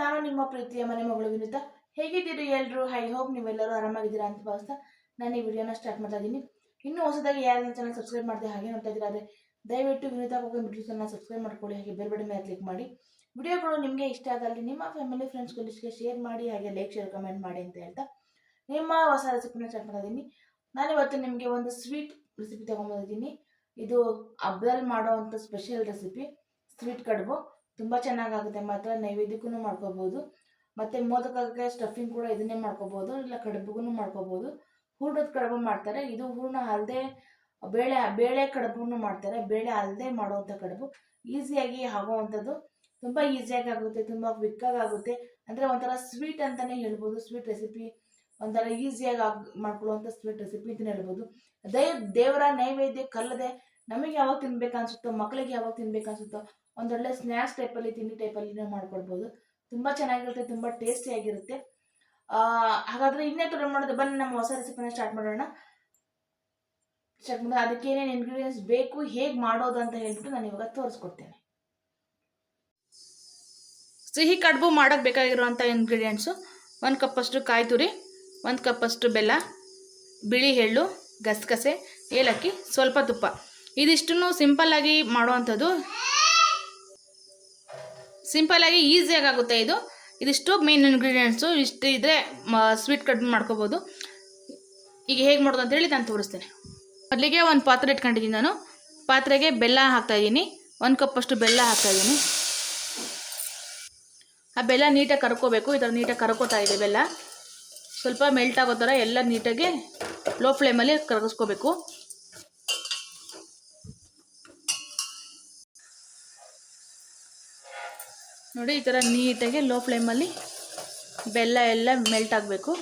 ನಾನು ನಿಮ್ಮ ಪ್ರೀತಿಯ ಮನೆ ಮಗಳು ವಿನುತಾ. ಹೇಗಿದ್ದೀರಿ ಎಲ್ಲರೂ ಹೈ ಹೋಪ್ ನೀವೆಲ್ಲರೂ ಆರಾಮಾಗಿದ್ದೀರಾ ಅಂತ ಭಾವಿಸ್ತಾ ನಾನು ಈ ವಿಡಿಯೋನ ಸ್ಟಾರ್ಟ್ ಮಾಡ್ತಾ ಇದ್ದೀನಿ. ಇನ್ನೂ ಹೊಸದಾಗಿ ಯಾರು ಚಾನಲ್ ಸಬ್ಸ್ಕ್ರೈಬ್ ಮಾಡಿದೆ ಹಾಗೆ ನೋಡ್ತಾ ಇದ್ದೀರಾ ದಯವಿಟ್ಟು ವಿನುತಾ ಬಗ್ಗೆ ವಿಡಿಯೋಸನ್ನು ಸಬ್ಸ್ಕ್ರೈಬ್ ಮಾಡ್ಕೊಳ್ಳಿ, ಹಾಗೆ ಬೇರೆ ಬೇರೆ ಮೇಲೆ ಕ್ಲಿಕ್ ಮಾಡಿ. ವಿಡಿಯೋಗಳು ನಿಮಗೆ ಇಷ್ಟ ಆದಲ್ಲಿ ನಿಮ್ಮ ಫ್ಯಾಮಿಲಿ ಫ್ರೆಂಡ್ಸ್ ಕೊಲೀಸ್ಗೆ ಶೇರ್ ಮಾಡಿ, ಹಾಗೆ ಲೈಕ್ ಶೇರ್ ಕಮೆಂಟ್ ಮಾಡಿ ಅಂತ ಹೇಳ್ತಾ ನಿಮ್ಮ ಹೊಸ ರೆಸಿಪಿನ ಸ್ಟಾರ್ಟ್ ಮಾಡ್ತಾ ಇದ್ದೀನಿ. ನಾನಿವತ್ತು ನಿಮಗೆ ಒಂದು ಸ್ವೀಟ್ ರೆಸಿಪಿ ತೊಗೊಂಬಂದಿದ್ದೀನಿ ಇದು ಹಬ್ಬದಲ್ಲಿ ಮಾಡೋವಂಥ ಸ್ಪೆಷಲ್ ರೆಸಿಪಿ ಸ್ವೀಟ್ ಕಡುಬು. ತುಂಬ ಚೆನ್ನಾಗಾಗುತ್ತೆ. ಮಾತ್ರ ನೈವೇದ್ಯಕ್ಕೂ ಮಾಡ್ಕೋಬೋದು. ಮತ್ತು ಮೋದಕಕ್ಕೆ ಸ್ಟಫಿಂಗ್ ಕೂಡ ಇದನ್ನೇ ಮಾಡ್ಕೋಬೋದು. ಇಲ್ಲ ಕಡುಬುಗೂ ಮಾಡ್ಕೋಬೋದು. ಹೂರ್ಣದ ಕಡುಬು ಮಾಡ್ತಾರೆ. ಇದು ಹೂರ್ಣ ಅಲ್ಲದೆ ಬೇಳೆ ಬೇಳೆ ಕಡುಬನ್ನು ಮಾಡ್ತಾರೆ. ಬೇಳೆ ಅಲ್ಲದೆ ಮಾಡುವಂಥ ಕಡುಬು. ಈಸಿಯಾಗಿ ಆಗುವಂಥದ್ದು. ತುಂಬ ಈಸಿಯಾಗಿ ಆಗುತ್ತೆ. ತುಂಬ ಕ್ವಿಕ್ಕಾಗಿ ಆಗುತ್ತೆ. ಅಂದರೆ ಒಂಥರ ಸ್ವೀಟ್ ಅಂತಲೇ ಹೇಳ್ಬೋದು. ಸ್ವೀಟ್ ರೆಸಿಪಿ ಒಂಥರ ಈಸಿಯಾಗಿ ಆಗಿ ಮಾಡ್ಕೊಳ್ಳುವಂಥ ಸ್ವೀಟ್ ರೆಸಿಪಿ ಅಂತಲೇ ಹೇಳ್ಬೋದು. ದಯ ದೇವರ ನೈವೇದ್ಯ ಕಲ್ಲದೆ ನಮಗೆ ಯಾವಾಗ ತಿನ್ಬೇಕು ಅನ್ಸುತ್ತೋ ಮಕ್ಕಳಿಗೆ ಯಾವಾಗ ತಿನ್ಬೇಕು ಅನ್ಸುತ್ತೋ, ಒಂದೊಳ್ಳೆ ಸ್ನ್ಯಾಕ್ಸ್ ಟೈಪಲ್ಲಿ ತಿಂಡಿ ಟೈಪಲ್ಲಿ ಮಾಡ್ಕೊಳ್ಬೋದು ತುಂಬ ಚೆನ್ನಾಗಿರುತ್ತೆ, ತುಂಬ ಟೇಸ್ಟಿಯಾಗಿರುತ್ತೆ ಹಾಗಾದರೆ ಇನ್ನೇ ಥರ ಮಾಡೋದು. ಬನ್ನಿ, ನಮ್ಮ ಹೊಸ ರೆಸಿಪಿನ ಸ್ಟಾರ್ಟ್ ಮಾಡೋಣ. ಸ್ಟಾರ್ಟ್ ಮಾಡೋಣ ಅದಕ್ಕೆ ಏನೇನು ಇಂಗ್ರೀಡಿಯೆಂಟ್ಸ್ ಬೇಕು, ಹೇಗೆ ಮಾಡೋದು ಅಂತ ಹೇಳ್ಬಿಟ್ಟು ನಾನು ಇವಾಗ ತೋರಿಸ್ಕೊಡ್ತೇನೆ. ಸಿಹಿ ಕಡುಬು ಮಾಡೋಕ್ಕೆ ಬೇಕಾಗಿರುವಂಥ ಇಂಗ್ರೀಡಿಯೆಂಟ್ಸು ಒಂದು ಕಪ್ಪಷ್ಟು ಕಾಯಿ ತುರಿ ಒಂದು ಕಪ್ಪಷ್ಟು ಬೆಲ್ಲ, ಬಿಳಿ ಎಳ್ಳು, ಗಸಗಸೆ, ಏಲಕ್ಕಿ, ಸ್ವಲ್ಪ ತುಪ್ಪ. ಇದಿಷ್ಟನ್ನು ಸಿಂಪಲ್ಲಾಗಿ ಮಾಡುವಂಥದ್ದು. ಸಿಂಪಲ್ಲಾಗಿ ಈಸಿಯಾಗಿ ಆಗುತ್ತೆ ಇದು. ಇದಿಷ್ಟು ಮೇನ್ ಇಂಗ್ರೀಡಿಯೆಂಟ್ಸು ಇಷ್ಟು ಇದ್ದರೆ ಸ್ವೀಟ್ ಕಟ್ ಮಾಡ್ಕೋಬೋದು. ಈಗ ಹೇಗೆ ಮಾಡೋದು ಅಂತೇಳಿ ನಾನು ತೋರಿಸ್ತೇನೆ. ಮೊದಲಿಗೆ ಒಂದು ಪಾತ್ರೆ ಇಟ್ಕೊಂಡಿದ್ದೀನಿ ನಾನು. ಪಾತ್ರೆಗೆ ಬೆಲ್ಲ ಹಾಕ್ತಾಯಿದ್ದೀನಿ ಒಂದು ಕಪ್ಪಷ್ಟು ಬೆಲ್ಲ ಹಾಕ್ತಾಯಿದ್ದೀನಿ ಆ ಬೆಲ್ಲ ನೀಟಾಗಿ ಕರ್ಕೋಬೇಕು. ಈ ಥರ ನೀಟಾಗಿ ಕರ್ಕೋತಾ ಇದೆ ಬೆಲ್ಲ. ಸ್ವಲ್ಪ ಮೆಲ್ಟ್ ಆಗೋ ಥರ ಎಲ್ಲ ನೀಟಾಗಿ ಲೋ ಫ್ಲೇಮಲ್ಲಿ ಕರಗಿಸ್ಕೋಬೇಕು. ನೋಡಿ, ಈ ಥರ ನೀಟಾಗಿ ಲೋ ಫ್ಲೇಮಲ್ಲಿ ಬೆಲ್ಲ ಎಲ್ಲ ಮೆಲ್ಟ್ ಆಗಬೇಕು.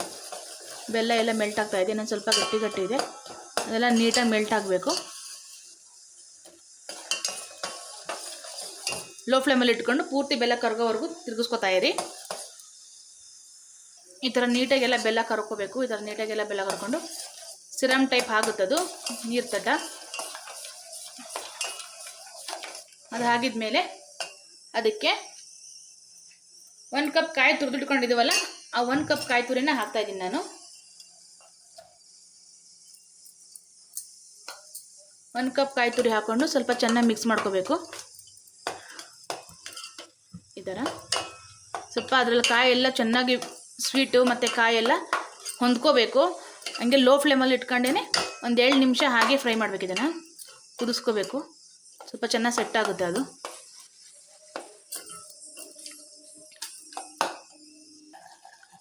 ಬೆಲ್ಲ ಎಲ್ಲ ಮೆಲ್ಟ್ ಆಗ್ತಾ ಇದೆ. ಇನ್ನೊಂದು ಸ್ವಲ್ಪ ಗಟ್ಟಿ ಗಟ್ಟಿ ಇದೆ. ಅದೆಲ್ಲ ನೀಟಾಗಿ ಮೆಲ್ಟ್ ಆಗಬೇಕು. ಲೋ ಫ್ಲೇಮಲ್ಲಿ ಇಟ್ಕೊಂಡು ಪೂರ್ತಿ ಬೆಲ್ಲ ಕರಗೋವರೆಗೂ ತಿರುಗಿಸ್ಕೊತಾ ಇರಿ. ಈ ಥರ ನೀಟಾಗೆಲ್ಲ ಬೆಲ್ಲ ಕರ್ಕೋಬೇಕು. ಈ ಥರ ನೀಟಾಗೆಲ್ಲ ಬೆಲ್ಲ ಕರ್ಕೊಂಡು ಸಿರಮ್ ಟೈಪ್ ಆಗುತ್ತದು ನೀರು ತಟ. ಅದು ಹಾಗಿದ್ಮೇಲೆ ಅದಕ್ಕೆ ಒಂದು ಕಪ್ ಕಾಯಿ ತುರಿದಿಟ್ಕೊಂಡಿದ್ದೀವಲ್ಲ ಆ ಒಂದು ಕಪ್ ಕಾಯಿ ತುರಿನ ಹಾಕ್ತಾ ಇದ್ದೀನಿ ನಾನು. ಒಂದು ಕಪ್ ಕಾಯಿ ತುರಿ ಹಾಕ್ಕೊಂಡು ಸ್ವಲ್ಪ ಚೆನ್ನಾಗಿ ಮಿಕ್ಸ್ ಮಾಡ್ಕೋಬೇಕು. ಈ ಥರ. ಸ್ವಲ್ಪ ಅದರಲ್ಲಿ ಕಾಯಿ ಎಲ್ಲ ಚೆನ್ನಾಗಿ ಸ್ವೀಟು ಮತ್ತು ಕಾಯೆಲ್ಲ ಹೊಂದ್ಕೋಬೇಕು. ಹಂಗೆ ಲೋ ಫ್ಲೇಮಲ್ಲಿ ಇಟ್ಕೊಂಡೇ ಒಂದು ಏಳು ನಿಮಿಷ ಹಾಗೆ ಫ್ರೈ ಮಾಡಬೇಕು ಇದನ್ನು. ಕುದಿಸ್ಕೋಬೇಕು. ಸ್ವಲ್ಪ ಚೆನ್ನಾಗಿ ಸೆಟ್ ಆಗುತ್ತೆ ಅದು.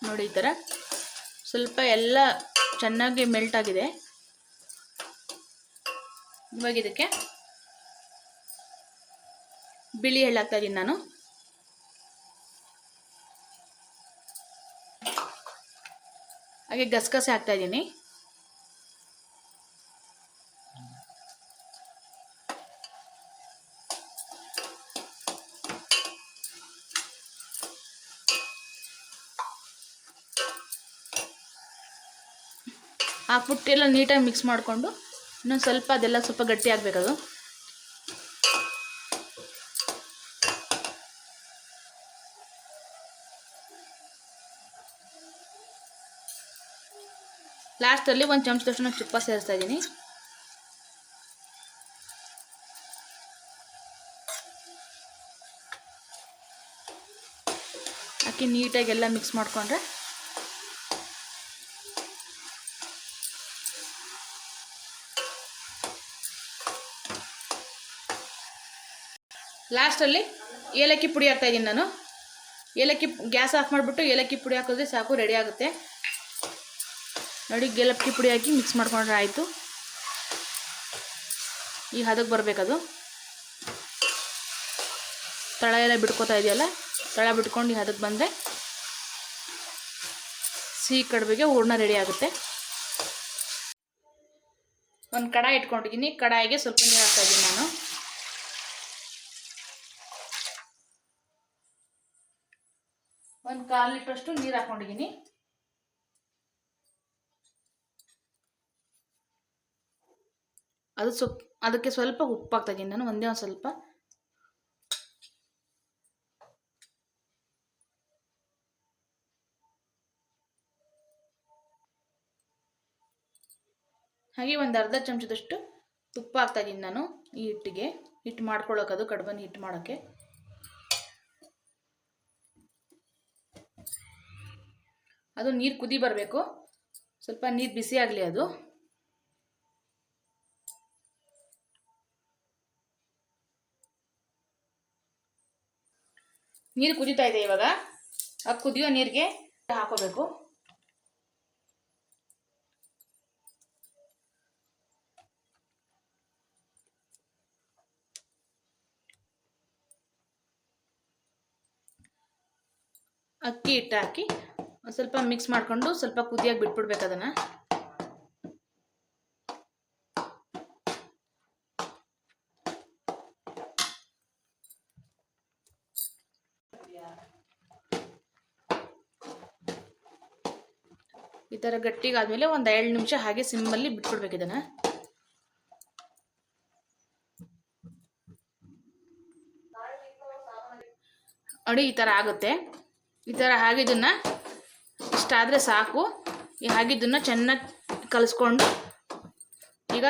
ನೋಡಿ ಈ ಥರ. ಸ್ವಲ್ಪ ಎಲ್ಲ ಚೆನ್ನಾಗಿ ಮೆಲ್ಟ್ ಆಗಿದೆ. ಇವಾಗ ಇದಕ್ಕೆ ಬಿಳಿ ಎಳ್ಳು ಹಾಕ್ತಾ ಇದ್ದೀನಿ ನಾನು. ಹಾಗೆ ಗಸಗಸೆ ಹಾಕ್ತಾ ಇದ್ದೀನಿ. ಹಾಕ್ಬಿಟ್ಟು ಎಲ್ಲ ನೀಟಾಗಿ ಮಿಕ್ಸ್ ಮಾಡಿಕೊಂಡು ಇನ್ನೊಂದು ಸ್ವಲ್ಪ ಅದೆಲ್ಲ ಸ್ವಲ್ಪ ಗಟ್ಟಿ ಆಗಬೇಕದು. ಲಾಸ್ಟಲ್ಲಿ ಒಂದು ಚಮಚದಷ್ಟು ನಾನು ತುಪ್ಪ ಸೇರಿಸ್ತಾ ಇದ್ದೀನಿ. ಅಕ್ಕಿ ನೀಟಾಗಿ ಎಲ್ಲ ಮಿಕ್ಸ್ ಮಾಡಿಕೊಂಡ್ರೆ ಲಾಸ್ಟಲ್ಲಿ ಏಲಕ್ಕಿ ಪುಡಿ ಹಾಕ್ತಾ ಇದ್ದೀನಿ ನಾನು. ಏಲಕ್ಕಿ ಗ್ಯಾಸ್ ಆಫ್ ಮಾಡಿಬಿಟ್ಟು ಏಲಕ್ಕಿ ಪುಡಿ ಹಾಕಿದ್ರೆ ಸಾಕು, ರೆಡಿ ಆಗುತ್ತೆ. ನೋಡಿ, ಏಲಕ್ಕಿ ಪುಡಿ ಹಾಕಿ ಮಿಕ್ಸ್ ಮಾಡ್ಕೊಂಡ್ರೆ ಆಯಿತು. ಈ ಹದಕ್ಕೆ ಬರಬೇಕದು. ತಳ ಎಲ್ಲ ಬಿಟ್ಕೋತಾ ಇದೆಯಲ್ಲ? ತಳ ಬಿಟ್ಕೊಂಡು ಈ ಹದಕ್ಕೆ ಬಂದರೆ ಸಿಹಿ ಕಡುಬಿಗೆ ಹೂರ್ಣ ರೆಡಿ ಆಗುತ್ತೆ. ಒಂದು ಕಡಾಯಿ ಇಟ್ಕೊಂಡಿದ್ದೀನಿ. ಕಡಾಯಿಗೆ ಸ್ವಲ್ಪ ನೀರು ಹಾಕ್ತಾ ಇದ್ದೀನಿ ನಾನು. ಗಾರ್ಲಿಕ್ ಲೀಟ್ರಷ್ಟು ನೀರು ಹಾಕೊಂಡಿದ್ದೀನಿ ಅದು ಸ್ವಲ್ಪ ಅದಕ್ಕೆ ಸ್ವಲ್ಪ ಉಪ್ಪು ಹಾಕ್ತಾಯಿದ್ದೀನಿ ನಾನು, ಒಂದೇ ಒಂದು ಸ್ವಲ್ಪ. ಹಾಗೆ ಒಂದು ಅರ್ಧ ಚಮಚದಷ್ಟು ತುಪ್ಪ ಹಾಕ್ತಾಯಿದ್ದೀನಿ ನಾನು ಈ ಹಿಟ್ಟಿಗೆ. ಹಿಟ್ಟು ಮಾಡ್ಕೊಳ್ಳೋಕೆ ಅದು ಕಡ್ಬನ್ ಹಿಟ್ಟು ಮಾಡೋಕ್ಕೆ. ಅದು ನೀರು ಕುದಿ ಬರಬೇಕು. ಸ್ವಲ್ಪ ನೀರು ಬಿಸಿ ಆಗಲಿ ಅದು. ನೀರು ಕುದೀತಾ ಇದೆ ಇವಾಗ. ಆ ಕುದಿಯೋ ನೀರಿಗೆ ಹಾಕೋಬೇಕು. ಅಕ್ಕಿ ಹಿಟ್ಟು ಹಾಕಿ ಸ್ವಲ್ಪ ಮಿಕ್ಸ್ ಮಾಡಿಕೊಂಡು ಸ್ವಲ್ಪ ಕುದಿಯಾಗಿ ಬಿಟ್ಬಿಡ್ಬೇಕು ಅದನ್ನು. ಈ ಥರ ಗಟ್ಟಿಗಾದ್ಮೇಲೆ ಒಂದು ಎರಡು ನಿಮಿಷ ಹಾಗೆ ಸಿಮ್ಮಲ್ಲಿ ಬಿಟ್ಬಿಡ್ಬೇಕು ಇದನ್ನು. ಅಡಿ ಈ ಥರ ಆಗುತ್ತೆ. ಈ ಥರ ಹಾಗಿದ್ದನ್ನು ಇಷ್ಟಾದರೆ ಸಾಕು. ಈ ಹಾಗಿದ್ದನ್ನು ಚೆನ್ನಾಗಿ ಕಲಿಸ್ಕೊಂಡು ಈಗ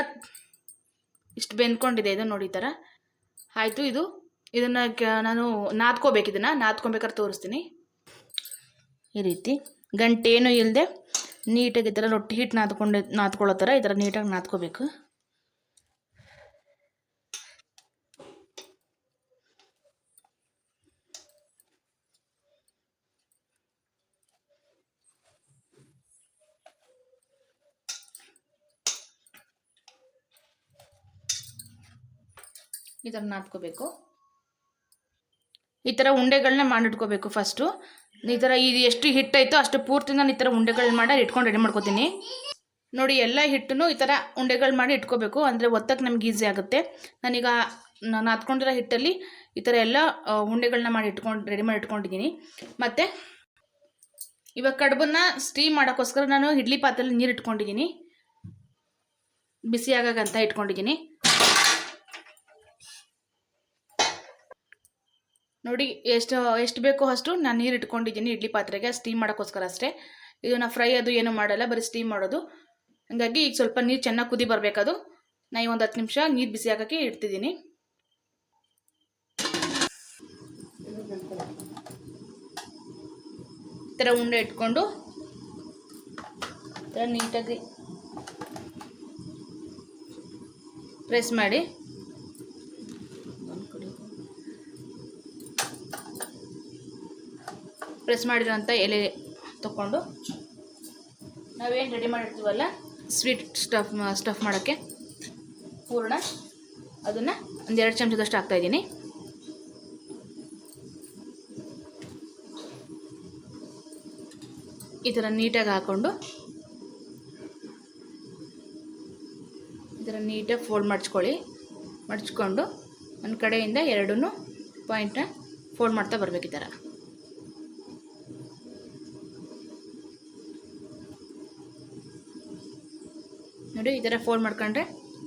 ಇಷ್ಟು ಬೆಂದ್ಕೊಂಡಿದೆ ಇದು ನೋಡಿ ಥರ ಆಯಿತು, ಇದು ಇದನ್ನು ನಾನು ನಾದ್ಕೋಬೇಕು ಇದನ್ನು. ನಾದ್ಕೊಬೇಕಾದ್ರೆ ತೋರಿಸ್ತೀನಿ. ಈ ರೀತಿ. ಗಂಟೇನು ಇಲ್ಲದೆ ನೀಟಾಗಿ ಈ ಥರ ರೊಟ್ಟಿ ಹಿಟ್ಟು ನಾದ್ಕೊಂಡು, ನಾದ್ಕೊಳ್ಳೋ ಥರ ಈ ಥರ ನೀಟಾಗಿ ನಾದ್ಕೋಬೇಕು. ಈ ಥರ ನಾದ್ಕೋಬೇಕು. ಈ ಥರ ಉಂಡೆಗಳನ್ನ ಮಾಡಿಟ್ಕೋಬೇಕು ಫಸ್ಟು ಈ ಥರ ಇದು ಎಷ್ಟು ಹಿಟ್ಟೈತೋ ಅಷ್ಟು ಪೂರ್ತಿ ನಾನು ಈ ಥರ ಉಂಡೆಗಳನ್ನ ಮಾಡಿ ಇಟ್ಕೊಂಡು ರೆಡಿ ಮಾಡ್ಕೋತೀನಿ. ನೋಡಿ ಎಲ್ಲ ಹಿಟ್ಟನ್ನು ಈ ಥರ ಉಂಡೆಗಳು ಮಾಡಿ ಇಟ್ಕೋಬೇಕು. ಅಂದರೆ ಒತ್ತಕ್ಕೆ ನಮ್ಗೆ ಈಸಿ ಆಗುತ್ತೆ. ನಾನೀಗ ನಾನು ಹತ್ಕೊಂಡಿರೋ ಹಿಟ್ಟಲ್ಲಿ ಈ ಥರ ಎಲ್ಲ ಉಂಡೆಗಳನ್ನ ಮಾಡಿ ಇಟ್ಕೊಂಡು ರೆಡಿ ಮಾಡಿ ಇಟ್ಕೊಂಡಿದ್ದೀನಿ ಮತ್ತು ಇವಾಗ ಕಡುಬನ್ನ ಸ್ಟೀಮ್ ಮಾಡೋಕ್ಕೋಸ್ಕರ ನಾನು ಇಡ್ಲಿ ಪಾತ್ರೆಯಲ್ಲಿ ನೀರು ಇಟ್ಕೊಂಡಿದ್ದೀನಿ ಬಿಸಿ ಆಗಾಗಂತ ಇಟ್ಕೊಂಡಿದ್ದೀನಿ ನೋಡಿ, ಎಷ್ಟು ಎಷ್ಟು ಬೇಕೋ ಅಷ್ಟು ನಾನು ನೀರು ಇಟ್ಕೊಂಡಿದ್ದೀನಿ, ಇಡ್ಲಿ ಪಾತ್ರೆಗೆ ಸ್ಟೀಮ್ ಮಾಡೋಕ್ಕೋಸ್ಕರ ಅಷ್ಟೇ. ಇದನ್ನು ಫ್ರೈ ಅದು ಏನು ಮಾಡಲ್ಲ, ಬರೀ ಸ್ಟೀಮ್ ಮಾಡೋದು. ಹಾಗಾಗಿ ಈಗ ಸ್ವಲ್ಪ ನೀರು ಚೆನ್ನಾಗಿ ಕುದಿ ಬರಬೇಕದು. ನಾ ಒಂದು ಹತ್ತು ನಿಮಿಷ ನೀರು ಬಿಸಿ ಹಾಕೋಕ್ಕೆ ಇಡ್ತಿದ್ದೀನಿ. ಈ ಥರ ಉಂಡೆ ಇಟ್ಕೊಂಡು ನೀಟಾಗಿ ಪ್ರೆಸ್ ಮಾಡಿ. ಪ್ರೆಸ್ ಮಾಡಿರೋಂಥ ಎಲೆ ತಗೊಂಡು ನಾವೇನು ರೆಡಿ ಮಾಡಿರ್ತೀವಲ್ಲ? ಸ್ವೀಟ್ ಸ್ಟಫ್ ಸ್ಟಫ್ ಮಾಡೋಕ್ಕೆ ಪೂರ್ಣ ಅದನ್ನು ಒಂದೆರಡು ಚಮಚದಷ್ಟು ಹಾಕ್ತಾಯಿದ್ದೀನಿ ಈ ಥರ ನೀಟಾಗಿ ಹಾಕ್ಕೊಂಡು ಈ ಥರ ನೀಟಾಗಿ ಫೋಲ್ಡ್ ಮಡ್ಚ್ಕೊಳ್ಳಿ ಮಡ್ಚ್ಕೊಂಡು ಒಂದು ಕಡೆಯಿಂದ ಎರಡೂ ಪಾಯಿಂಟ್ನ ಫೋಲ್ಡ್ ಮಾಡ್ತಾ ಬರಬೇಕು ಈ ಥರ ನೋಡಿ ಈ ಥರ ಫೋಲ್ಡ್ ಮಾಡ್ಕೊಂಡ್ರೆ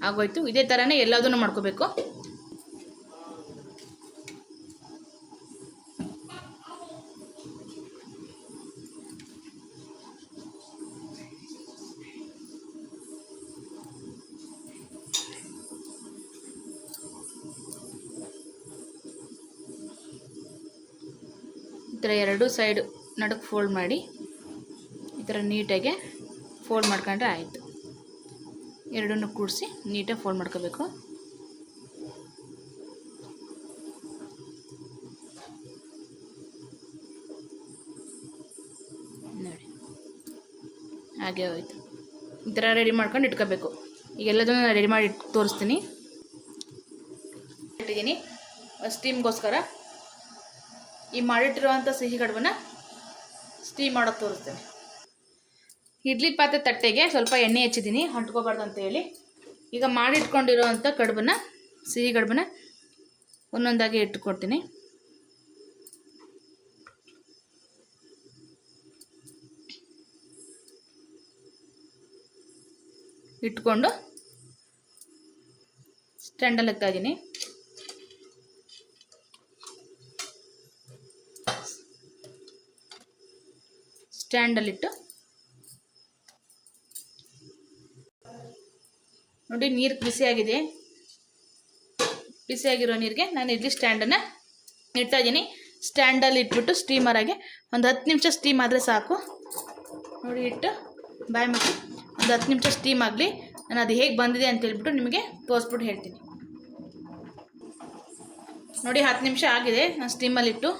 ಆಗೋಯ್ತು. ಇದೇ ಥರನೇ ಎಲ್ಲದನ್ನು ಮಾಡ್ಕೋಬೇಕು. ಈ ಥರ ಎರಡು ಸೈಡ್ ನಡುಕ್ ಫೋಲ್ಡ್ ಮಾಡಿ ಈ ಥರ ನೀಟಾಗಿ ಫೋಲ್ಡ್ ಮಾಡ್ಕೊಂಡ್ರೆ ಆಯಿತು. ಎರಡನ್ನು ಕೂಡಿಸಿ ನೀಟಾಗಿ ಫೋಲ್ಡ್ ಮಾಡ್ಕೋಬೇಕು. ನೋಡಿ. ಹಾಗೆ ಹೋಯ್ತು. ಈ ಥರ ರೆಡಿ ಮಾಡ್ಕೊಂಡು ಇಟ್ಕೋಬೇಕು. ಈಗ ಎಲ್ಲದನ್ನು ರೆಡಿ ಮಾಡಿ ತೋರಿಸ್ತೀನಿ. ಇಟ್ಟಿದ್ದೀನಿ. ಸ್ಟೀಮ್ಗೋಸ್ಕರ ಈ ಮಾಡಿಟ್ಟಿರುವಂಥ ಸಿಹಿ ಕಡುಬನ್ನ ಸ್ಟೀಮ್ ಮಾಡೋಕ್ಕೆ ತೋರಿಸ್ತೇನೆ. ಇಡ್ಲಿ ಪಾತ್ರೆ ತಟ್ಟೆಗೆ ಸ್ವಲ್ಪ ಎಣ್ಣೆ ಹಚ್ಚಿದ್ದೀನಿ, ಹೊಂಟ್ಕೋಬಾರ್ದು ಅಂತ ಹೇಳಿ. ಈಗ ಮಾಡಿಟ್ಕೊಂಡಿರೋವಂಥ ಕಡುಬನ್ನು, ಸಿಹಿ ಕಡುಬನ್ನ ಒಂದೊಂದಾಗಿ ಇಟ್ಟುಕೊಡ್ತೀನಿ ಇಟ್ಕೊಂಡು ಸ್ಟ್ಯಾಂಡಲ್ಲಿ ಇದ್ದೀನಿ. ಸ್ಟ್ಯಾಂಡಲ್ಲಿಟ್ಟು ನೋಡಿ, ನೀರು ಬಿಸಿಯಾಗಿದೆ ಬಿಸಿಯಾಗಿರೋ ನೀರಿಗೆ ನಾನು ಇಡ್ಲಿ ಸ್ಟ್ಯಾಂಡನ್ನು ಇಡ್ತಾ ಇದ್ದೀನಿ. ಸ್ಟ್ಯಾಂಡಲ್ಲಿ ಇಟ್ಬಿಟ್ಟು ಸ್ಟೀಮರಾಗೆ ಒಂದು ಹತ್ತು ನಿಮಿಷ ಸ್ಟೀಮ್ ಆದರೆ ಸಾಕು. ನೋಡಿ, ಇಟ್ಟು ಬಾಯ್ ಮಾಡಿ ಒಂದು ಹತ್ತು ನಿಮಿಷ ಸ್ಟೀಮ್ ಆಗಲಿ. ನಾನು ಅದು ಹೇಗೆ ಬಂದಿದೆ ಅಂತ ಹೇಳ್ಬಿಟ್ಟು ನಿಮಗೆ ತೋರಿಸ್ಬಿಟ್ಟು ಹೇಳ್ತೀನಿ. ನೋಡಿ, ಹತ್ತು ನಿಮಿಷ ಆಗಿದೆ. ನಾನು ಸ್ಟೀಮಲ್ಲಿಟ್ಟು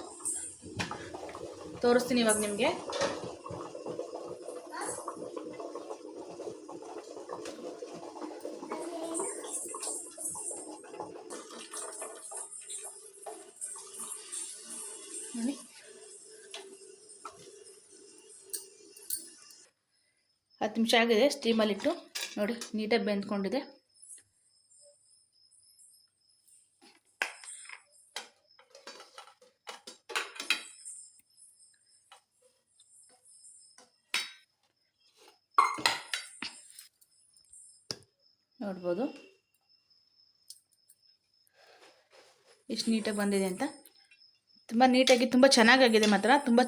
ತೋರಿಸ್ತೀನಿ ಇವಾಗ ನಿಮಗೆ. ಹತ್ತು ನಿಮಿಷ ಆಗಿದೆ ಸ್ಟೀಮಲ್ಲಿಟ್ಟು ನೋಡಿ ನೀಟಾಗಿ ಬೆಂದ್ಕೊಂಡಿದೆ. ನೋಡ್ಬೋದು. ಎಷ್ಟು ನೀಟಾಗಿ ಬಂದಿದೆ ಅಂತ. ತುಂಬ ನೀಟಾಗಿ ತುಂಬ ಚೆನ್ನಾಗಾಗಿದೆ ಮಾತ್ರ, ತುಂಬ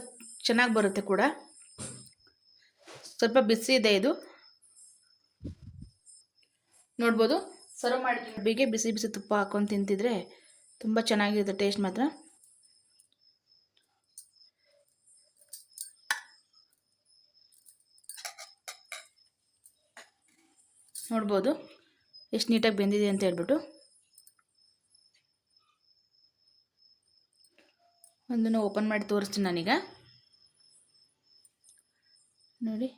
ಚೆನ್ನಾಗಿ ಬರುತ್ತೆ ಕೂಡ. ಸ್ವಲ್ಪ ಬಿಸಿ ಇದೆ ಇದು. ನೋಡ್ಬೋದು. ಸರ್ವ್ ಮಾಡಿ ಬಿಗೆ ಬಿಸಿ ಬಿಸಿ ತುಪ್ಪ ಹಾಕೊಂಡು ತಿಂತಿದ್ರೆ ತುಂಬ ಚೆನ್ನಾಗಿರುತ್ತೆ ಟೇಸ್ಟ್ ಮಾತ್ರ. ನೋಡ್ಬೋದು. ಎಷ್ಟು ನೀಟಾಗಿ ಬೆಂದಿದೆ ಅಂತ ಹೇಳ್ಬಿಟ್ಟು. ಒಂದನ್ನು ಓಪನ್ ಮಾಡಿ ತೋರಿಸ್ತೀನಿ ನಾನೀಗ. ನೋಡಿ.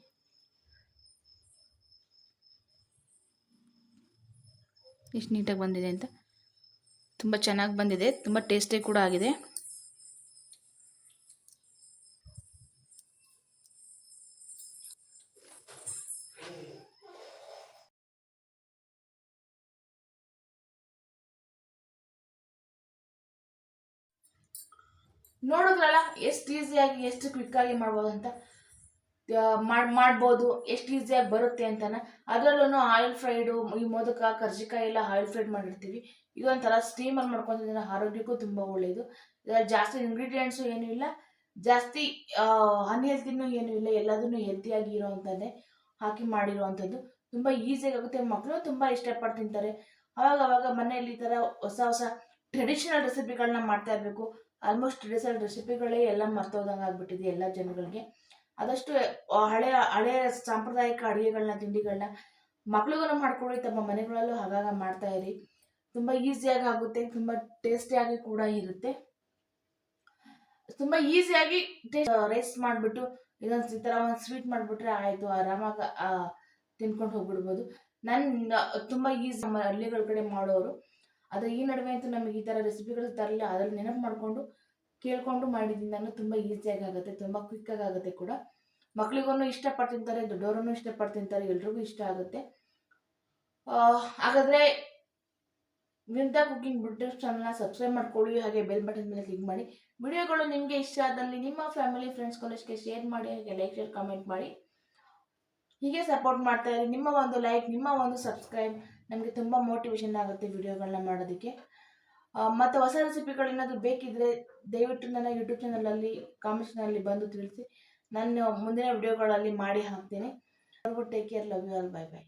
ಎಷ್ಟು ನೀಟಾಗಿ ಬಂದಿದೆ ಅಂತ. ತುಂಬ ಚೆನ್ನಾಗಿ ಬಂದಿದೆ, ತುಂಬ ಟೇಸ್ಟಿ ಕೂಡ ಆಗಿದೆ. ನೋಡಿದ್ರಲ್ಲ, ಎಷ್ಟು ಈಸಿಯಾಗಿ ಎಷ್ಟು ಕ್ವಿಕ್ಕಾಗಿ ಮಾಡ್ಬೋದು ಅಂತ ಮಾಡಿ, ಮಾಡ್ಬೋದು, ಎಷ್ಟು ಈಸಿಯಾಗಿ ಬರುತ್ತೆ ಅಂತಾನೆ. ಅದರಲ್ಲೂ ಆಯಿಲ್ ಫ್ರೈಡು ಈ ಮೋದಕ, ಕರ್ಜಿಕಾಯಿ ಎಲ್ಲ ಆಯಿಲ್ ಫ್ರೈಡ್ ಮಾಡಿರ್ತೀವಿ. ಇದೊಂಥರ ಸ್ಟೀಮಲ್ಲಿ ಮಾಡ್ಕೊಂಡಿದ್ದ ಆರೋಗ್ಯಕ್ಕೂ ತುಂಬ ಒಳ್ಳೆಯದು ಜಾಸ್ತಿ ಇಂಗ್ರೀಡಿಯೆಂಟ್ಸು ಏನೂ ಇಲ್ಲ. ಜಾಸ್ತಿ ಅನ್ಹೆಲ್ತಿನೂ ಏನೂ ಇಲ್ಲ. ಎಲ್ಲದನ್ನು ಹೆಲ್ತಿಯಾಗಿ ಇರೋವಂಥದ್ದೇ ಹಾಕಿ ಮಾಡಿರೋವಂಥದ್ದು. ತುಂಬ ಈಸಿಯಾಗಿ ಆಗುತ್ತೆ. ಮಕ್ಕಳು ತುಂಬ ಇಷ್ಟಪಟ್ಟು ತಿಂತಾರೆ. ಅವಾಗ ಅವಾಗ ಮನೆಯಲ್ಲಿ ಈ ಥರ ಹೊಸ ಹೊಸ ಟ್ರೆಡಿಷನಲ್ ರೆಸಿಪಿಗಳನ್ನ ಮಾಡ್ತಾ ಇರಬೇಕು. ಆಲ್ಮೋಸ್ಟ್ ಟ್ರೆಡಿಷನಲ್ ರೆಸಿಪಿಗಳೇ ಎಲ್ಲ ಮರ್ತೋದಂಗೆ ಆಗ್ಬಿಟ್ಟಿದೆ ಎಲ್ಲ ಜನಗಳಿಗೆ. ಆದಷ್ಟು ಹಳೆ ಹಳೆಯ ಸಾಂಪ್ರದಾಯಿಕ ಅಡುಗೆಗಳನ್ನ ತಿಂಡಿಗಳನ್ನ ಮಕ್ಳಿಗೂ ಮಾಡ್ಕೊಳ್ಳಿ, ತಮ್ಮ ಮನೆಗಳಲ್ಲೂ ಆಗಾಗ ಮಾಡ್ತಾ ಇರಿ. ತುಂಬ ಈಸಿಯಾಗಿ ಆಗುತ್ತೆ, ತುಂಬ ಟೇಸ್ಟಿಯಾಗಿ ಕೂಡ ಇರುತ್ತೆ. ತುಂಬ ಈಸಿಯಾಗಿ ರೈಸ್ ಮಾಡಿಬಿಟ್ಟು ಇದೊಂದು ಈ ಥರ ಒಂದು ಸ್ವೀಟ್ ಮಾಡಿಬಿಟ್ರೆ ಆಯಿತು, ಆರಾಮಾಗಿ ತಿನ್ಕೊಂಡು ಹೋಗ್ಬಿಡ್ಬೋದು. ನನ್ನ ತುಂಬ ಈಸಿ ಹಳ್ಳಿಗಳ ಕಡೆ ಮಾಡೋರು. ಆದರೆ ಈ ನಡುವೆ ಅಂತೂ ನಮಗೆ ಈ ಥರ ರೆಸಿಪಿಗಳು ತರಲಿ ಅದರಲ್ಲಿ ನೆನಪು ಮಾಡಿಕೊಂಡು ಕೇಳಿಕೊಂಡು ಮಾಡಿದ್ದೀನಿ. ನಾನು ತುಂಬ ಈಸಿಯಾಗಿ ಆಗುತ್ತೆ, ತುಂಬ ಕ್ವಿಕ್ಕಾಗಿ ಆಗುತ್ತೆ ಕೂಡ. ಮಕ್ಳಿಗೂ ಇಷ್ಟಪಟ್ಟು ತಿಂತಾರೆ ದೊಡ್ಡವರೂ ಇಷ್ಟಪಟ್ಟು ತಿಂತಾರೆ ಎಲ್ರಿಗೂ ಇಷ್ಟ ಆಗುತ್ತೆ. ಹಾಗಾದರೆ ವಿಂತಾ ಕುಕಿಂಗ್ ಯೂಟ್ಯೂಬ್ ಚಾನಲ್ನ ಸಬ್ಸ್ಕ್ರೈಬ್ ಮಾಡ್ಕೊಳ್ಳಿ, ಹಾಗೆ ಬೆಲ್ ಬಟನ್ ಮೇಲೆ ಕ್ಲಿಕ್ ಮಾಡಿ. ವಿಡಿಯೋಗಳು ನಿಮಗೆ ಇಷ್ಟ ಆದಲ್ಲಿ ನಿಮ್ಮ ಫ್ಯಾಮಿಲಿ ಫ್ರೆಂಡ್ಸ್ ಕಾಲೇಜ್ಗೆ ಶೇರ್ ಮಾಡಿ, ಹಾಗೆ ಲೈಕ್ ಶೇರ್ ಕಮೆಂಟ್ ಮಾಡಿ. ಹೀಗೆ ಸಪೋರ್ಟ್ ಮಾಡ್ತಾ ಇರಿ. ನಿಮ್ಮ ಒಂದು ಲೈಕ್ ನಿಮ್ಮ ಒಂದು ಸಬ್ಸ್ಕ್ರೈಬ್ ನಮಗೆ ತುಂಬ ಮೋಟಿವೇಶನ್ ಆಗುತ್ತೆ ವಿಡಿಯೋಗಳನ್ನ ಮಾಡೋದಕ್ಕೆ. ಮತ್ತು ಹೊಸ ರೆಸಿಪಿಗಳೇನಾದರೂ ಬೇಕಿದ್ದರೆ ದಯವಿಟ್ಟು ನನ್ನ ಯೂಟ್ಯೂಬ್ ಚಾನಲಲ್ಲಿ ಕಾಮೆಂಟ್ಸ್ನಲ್ಲಿ ಬಂದು ತಿಳಿಸಿ. ನಾನು ಮುಂದಿನ ವಿಡಿಯೋಗಳಲ್ಲಿ ಮಾಡಿ ಹಾಕ್ತೀನಿ. Take care love you all bye bye